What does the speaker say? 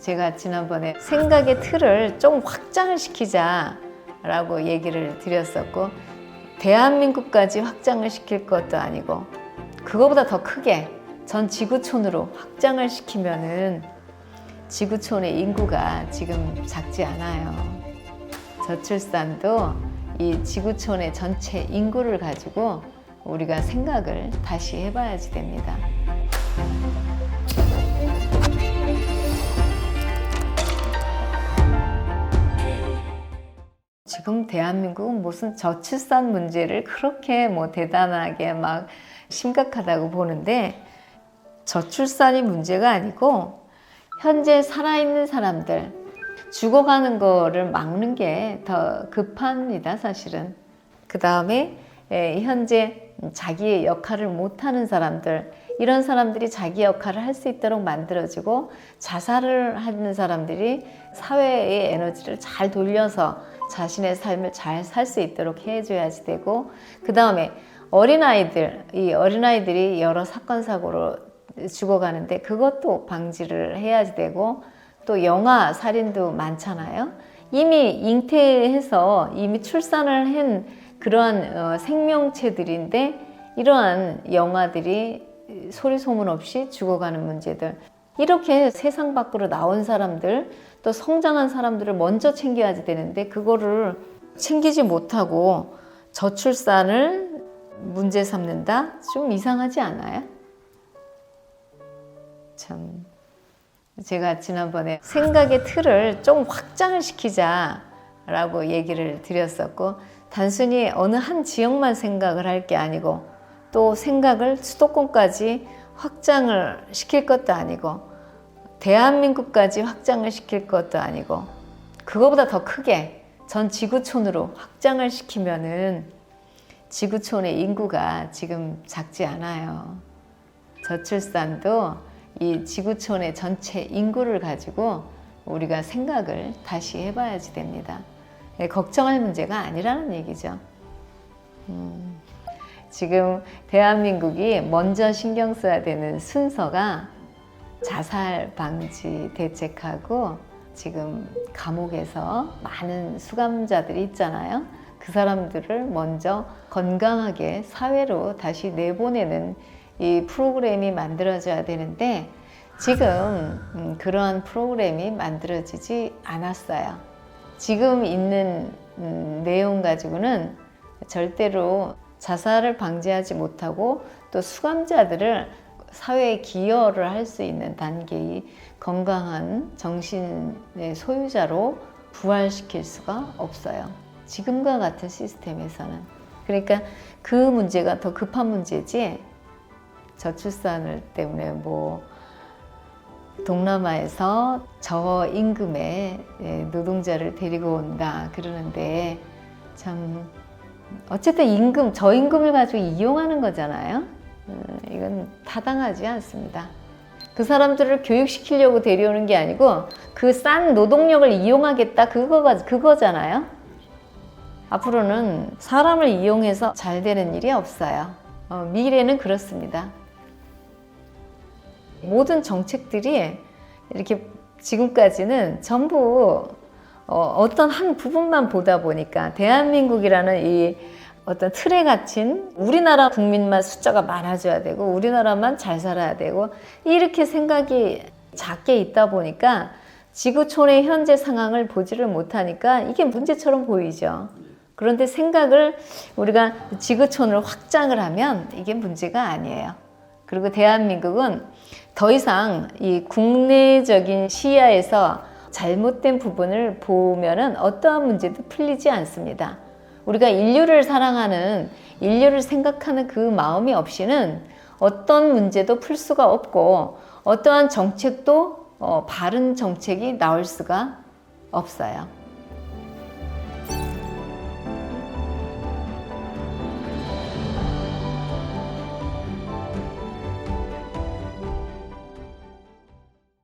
제가 지난번에 생각의 틀을 좀 확장을 시키자라고 얘기를 드렸었고 대한민국까지 확장을 시킬 것도 아니고 그거보다 더 크게 전 지구촌으로 확장을 시키면은 지구촌의 인구가 지금 작지 않아요. 저출산도 이 지구촌의 전체 인구를 가지고 우리가 생각을 다시 해봐야지 됩니다. 지금 대한민국은 무슨 저출산 문제를 그렇게 뭐 대단하게 막 심각하다고 보는데 저출산이 문제가 아니고 현재 살아있는 사람들 죽어가는 거를 막는 게 더 급합니다, 사실은. 그 다음에 현재 자기의 역할을 못하는 사람들, 이런 사람들이 자기 역할을 할 수 있도록 만들어지고 자살을 하는 사람들이 사회의 에너지를 잘 돌려서 자신의 삶을 잘 살 수 있도록 해줘야지 되고 그 다음에 어린아이들, 이 어린아이들이 여러 사건 사고로 죽어가는데 그것도 방지를 해야지 되고 또 영아 살인도 많잖아요. 이미 잉태해서 이미 출산을 한 그러한 어, 생명체들인데 이러한 영아들이 소리 소문 없이 죽어가는 문제들 이렇게 세상 밖으로 나온 사람들 또 성장한 사람들을 먼저 챙겨야지 되는데 그거를 챙기지 못하고 저출산을 문제 삼는다? 좀 이상하지 않아요? 참 제가 지난번에 생각의 틀을 좀 확장을 시키자라고 얘기를 드렸었고 단순히 어느 한 지역만 생각을 할 게 아니고 또 생각을 수도권까지 확장을 시킬 것도 아니고 대한민국까지 확장을 시킬 것도 아니고 그거보다 더 크게 전 지구촌으로 확장을 시키면은 지구촌의 인구가 지금 작지 않아요. 저출산도 이 지구촌의 전체 인구를 가지고 우리가 생각을 다시 해봐야지 됩니다. 예, 걱정할 문제가 아니라는 얘기죠. 음, 지금 대한민국이 먼저 신경 써야 되는 순서가 자살 방지 대책하고 지금 감옥에서 많은 수감자들이 있잖아요. 그 사람들을 먼저 건강하게 사회로 다시 내보내는 이 프로그램이 만들어져야 되는데 지금 음, 그러한 프로그램이 만들어지지 않았어요. 지금 있는 음, 내용 가지고는 절대로 자살을 방지하지 못하고 또 수감자들을 사회에 기여를 할 수 있는 단계의 건강한 정신의 소유자로 부활시킬 수가 없어요. 지금과 같은 시스템에서는. 그러니까 그 문제가 더 급한 문제지 저출산을 때문에 뭐 동남아에서 저임금의 예, 노동자를 데리고 온다 그러는데 참 어쨌든 임금 저임금을 가지고 이용하는 거잖아요. 어, 이건 타당하지 않습니다. 그 사람들을 교육시키려고 데려오는 게 아니고 그 싼 노동력을 이용하겠다 그거가 그거잖아요. 앞으로는 사람을 이용해서 잘 되는 일이 없어요. 어, 미래는 그렇습니다. 모든 정책들이 이렇게 지금까지는 전부 어, 떤한 부분만 보다 보니까 대한민국이라는 이 어떤 틀에 갇힌 우리나라 국민만 숫자가 많아져야 되고 우리나라만 잘 살아야 되고 이렇게 생각이 작게 있다 보니까 지구촌의 현재 상황을 보지를 못하니까 이게 문제처럼 보이죠. 그런데 생각을 우리가 지구촌을 확장을 하면 이게 문제가 아니에요. 그리고 대한민국은 더 이상 이 국내적인 시야에서 잘못된 부분을 보면은 어떠한 문제도 풀리지 않습니다. 우리가 인류를 사랑하는 인류를 생각하는 그 마음이 없이는 어떤 문제도 풀 수가 없고 어떠한 정책도 어, 바른 정책이 나올 수가 없어요.